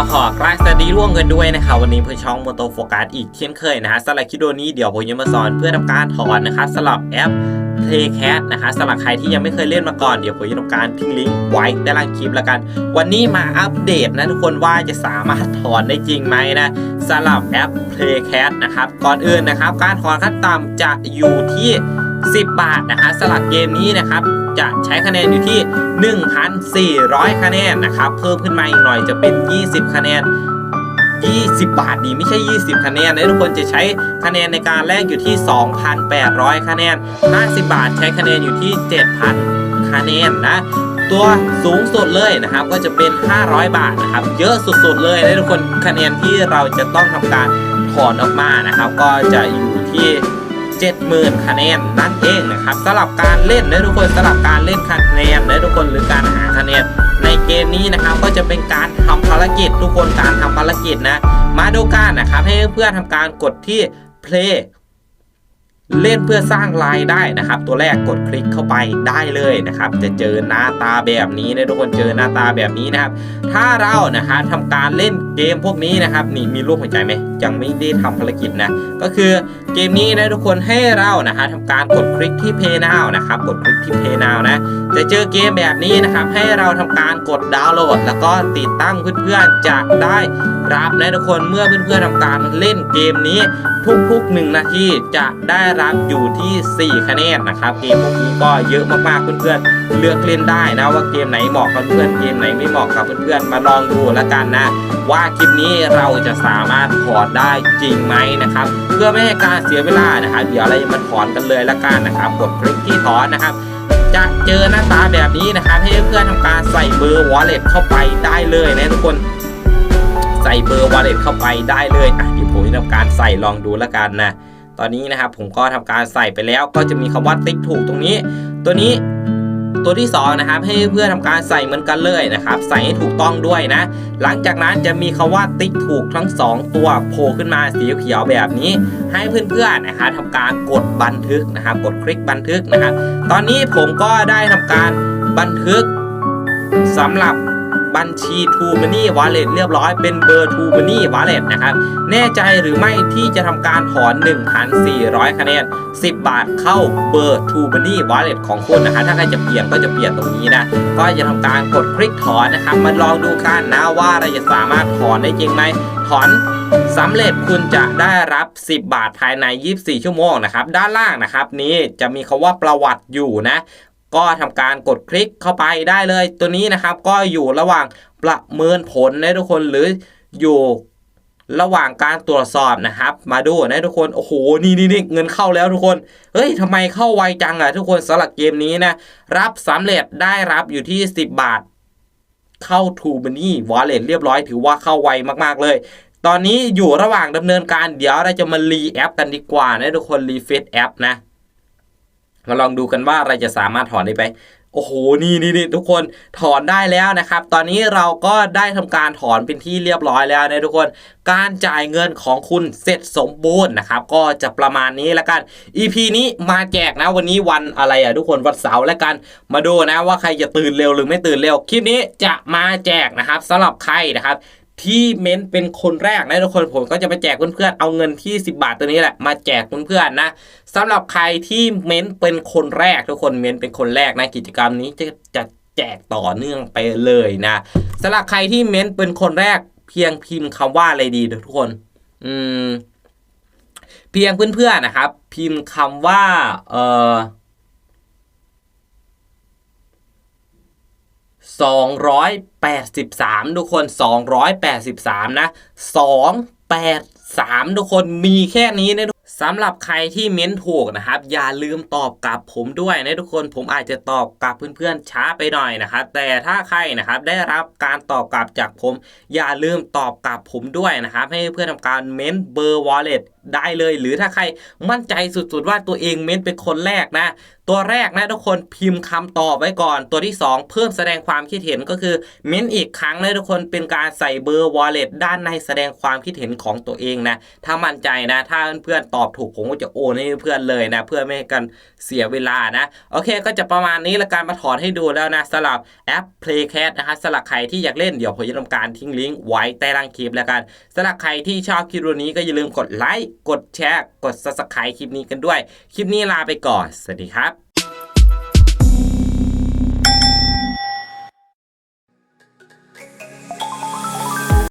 ขอกราบสวัสดีร่วมกันด้วยนะครับวันนี้เพื่อช่องโมโตโฟกัสอีกเช่นเคยนะฮะสำหรับคลิปวิดีโอนี้เดี๋ยวผมจะมาสอนเพื่อทำการถอนนะครับสำหรับแอป Playcat นะคะสำหรับใครที่ยังไม่เคยเล่นมาก่อนเดี๋ยวผมจะทำการทิ้งลิงก์ไว้ด้านล่างคลิปแล้วกัน วันนี้มาอัปเดตนะทุกคนว่าจะสามารถถอนได้จริงไหมนะสำหรับแอป Playcat นะครับก่อนอื่นนะครับ การถอนขั้นต่ำจะอยู่ที่ 10 บาทนะคะสำหรับเกมนี้นะครับจะใช้คะแนนอยู่ที่ 1,400 คะแนนนะครับเพิ่มขึ้นมาอีกหน่อยจะเป็น 20 คะแนน 20 บาทดีไม่ใช่ 20 คะแนนนะทุกคนจะใช้คะแนนในการแลกอยู่ที่ 2,800 คะแนน 50 บาทใช้คะแนนอยู่ที่ 7,000 คะแนนนะตัวสูงสุดเลยนะครับก็จะเป็น 500 บาทนะครับเยอะสุดๆเลยนะทุกคนคะแนนที่เราจะต้องทำการถอนออกมานะครับ ก็จะอยู่ที่ 70,000 คะแนนนั่นเองนะครับสำหรับการเล่นนะทุกคนสำหรับการเล่นคะแนนนะทุกคนหรือการหาคะแนนในเกมนี้นะครับก็จะเป็นการทำภารกิจทุกคนการทำภารกิจนะ มาดูกันนะครับให้เพื่อนๆทำการกดที่ play เล่นเพื่อสร้างรายได้นะครับ ตัวแรกกดคลิกเข้าไปได้เลยนะครับ จะเจอหน้าตาแบบนี้นะทุกคนเจอหน้าตาแบบนี้นะครับ ถ้าเรานะครับทำการเล่นเกมพวกนี้นะครับ นี่มีรูปหัวใจไหมยังไม่ได้ทำภารกิจนะก็คือเกมนี้นะทุกคนให้เรานะฮะทำการกดคลิกที่ Pay Now นะครับ กดคลิกที่ Pay Now นะจะเจอเกมแบบนี้นะครับ ให้เราทำการกดดาวน์โหลด แล้วก็ติดตั้งเพื่อนๆจะได้รับนะทุกคนเมื่อเพื่อนๆทำการเล่นเกมนี้ทุกๆ1นาทีจะได้รับอยู่ที่ 4 คะแนนนะครับเกมพวกนี้ก็เยอะมากๆเพื่อนๆเลือกเล่นได้นะว่าเกมไหนเหมาะกับเพื่อนเกมไหนไม่เหมาะกับเพื่อนๆมาลองดูแล้วกันนะ ว่าคลิปนี้เราจะสามารถถอนได้จริงไหมนะครับ เพื่อไม่ให้การเสียเวลานะครับ เดี๋ยวเราจะมาถอนกันเลยละกันนะครับกดคลิกที่ถอนนะครับจะเจอหน้าตาแบบนี้นะครับ ให้เพื่อนทำการใส่เบอร์ wallet เข้าไปได้เลยนะทุกคนใส่เบอร์ wallet เข้าไปได้เลยอะเดี๋ยวผมจะทำการใส่ลองดูละกันนะ ตอนนี้นะครับผมก็ทำการใส่ไปแล้วก็จะมีคำว่าติ๊กถูกตรงนี้ ตัวนี้ตัวที่สองนะครับให้เพื่อนทำการใส่เหมือนกันเลยนะครับ ใส่ให้ถูกต้องด้วยนะ หลังจากนั้นจะมีคำว่าติ๊กถูกทั้งสองตัวโผล่ขึ้นมาสีเขียวแบบนี้ ให้เพื่อนๆนะครับทำการกดบันทึกนะครับ กดคลิกบันทึกนะครับ ตอนนี้ผมก็ได้ทำการบันทึกสำหรับ บัญชี t ู e Money Wallet เรียบร้อยเป็นเบอร์ t ู e Money Wallet นะครับ แน่ใจหรือไม่ที่จะทำการถอน 1,400 คะแนน 10 บาทเข้าเบอร์ t ู e Money Wallet ของคุณนะคะถ้าใครจะเปลี่ยนก็จะเปลี่ยนตรงนี้นะ ก็จะทำการกดคลิกถอนนะครับ มาลองดูกันนะว่าเราจะสามารถถอนได้จริงไหมถอนสำเร็จคุณจะได้รับ 10 บาทภายใน 24 ชั่วโมงนะครับ ด้านล่างนะครับ นี้จะมีคำว่าประวัติอยู่นะ ก็ทำการกดคลิกเข้าไปได้เลยตัวนี้นะครับ ก็อยู่ระหว่างประเมินผลนะทุกคนหรืออยู่ระหว่างการตรวจสอบนะครับ มาดูนะทุกคนโอ้โหนี่นี่นี่เงินเข้าแล้วทุกคนเฮ้ยทำไมเข้าไวจังอะทุกคนสำหรับเกมนี้นะรับสำเร็จได้รับอยู่ที่ 10 บาท เข้า t ูบันนี่วอลเล็ตเรียบร้อยถือว่าเข้าไวมากๆเลย ตอนนี้อยู่ระหว่างดำเนินการเดี๋ยวเราจะมารีแอปกันดีกว่านะทุกคนรีเฟซแอปนะ มาลองดูกันว่าเราจะสามารถถอนได้ไหมโอ้โห นี่นี่นี่ทุกคนถอนได้แล้วนะครับ ตอนนี้เราก็ได้ทำการถอนเป็นที่เรียบร้อยแล้วนะทุกคน การจ่ายเงินของคุณเสร็จสมบูรณ์นะครับ ก็จะประมาณนี้แล้วกัน EP นี้มาแจกนะวันนี้วันอะไรอะทุกคนวันเสาร์แล้วกัน มาดูนะว่าใครจะตื่นเร็วหรือไม่ตื่นเร็ว คลิปนี้จะมาแจกนะครับสำหรับใครนะครับ ที่เม้นเป็นคนแรกนะทุกคนผมก็จะไปแจกเพื่อนๆเอาเงินที่ 10 บาทตัวนี้แหละมาแจกเพื่อนๆนะสำหรับใครที่เม้นเป็นคนแรกทุกคนเม้นเป็นคนแรกนะกิจกรรมนี้จะจะแจกต่อเนื่องไปเลยนะสำหรับใครที่เม้นเป็นคนแรกเพียงพิมพ์คำว่าอะไรดีทุกคน อืมเพียงเพื่อนๆนะครับ พิมพ์คำว่าเอ่อ 283 ทุกคน 283 นะ 283 ทุกคนมีแค่นี้นะสำหรับใครที่เม้นถูกนะครับ อย่าลืมตอบกลับผมด้วยนะทุกคนผมอาจจะตอบกลับเพื่อนๆช้าไปหน่อยนะครับ แต่ถ้าใครนะครับได้รับการตอบกลับจากผม อย่าลืมตอบกลับผมด้วยนะครับ ให้เพื่อนทำการเม้นเบอร์ wallet ได้เลย หรือถ้าใครมั่นใจสุดๆว่าตัวเองเม้นเป็นคนแรกนะ ตัวแรกนะทุกคนพิมพ์คำตอบไว้ก่อน ตัวที่ 2 เพิ่มแสดงความคิดเห็นก็คือเม้นอีกครั้งนะทุกคนเป็นการใส่เบอร์ wallet ด้านในแสดงความคิดเห็นของตัวเองนะ ถ้ามั่นใจนะ ถ้าเพื่อนๆตอบถูกผมก็จะโอนให้เพื่อนเลยนะ เพื่อไม่ให้กันเสียเวลานะ โอเค ก็จะประมาณนี้ละการมาถอนให้ดูแล้วนะสำหรับแอป Playcat นะคะสำหรับใครที่อยากเล่นเดี๋ยวผมจะทำการทิ้งลิงก์ไว้ใต้ล่างคลิปแล้วกันสำหรับใครที่ชอบคลิปวิดีโอนี้ก็อย่าลืมกดไลค์กดแชร์ กด subscribe คลิปนี้กันด้วย คลิปนี้ลาไปก่อน สวัสดีครับ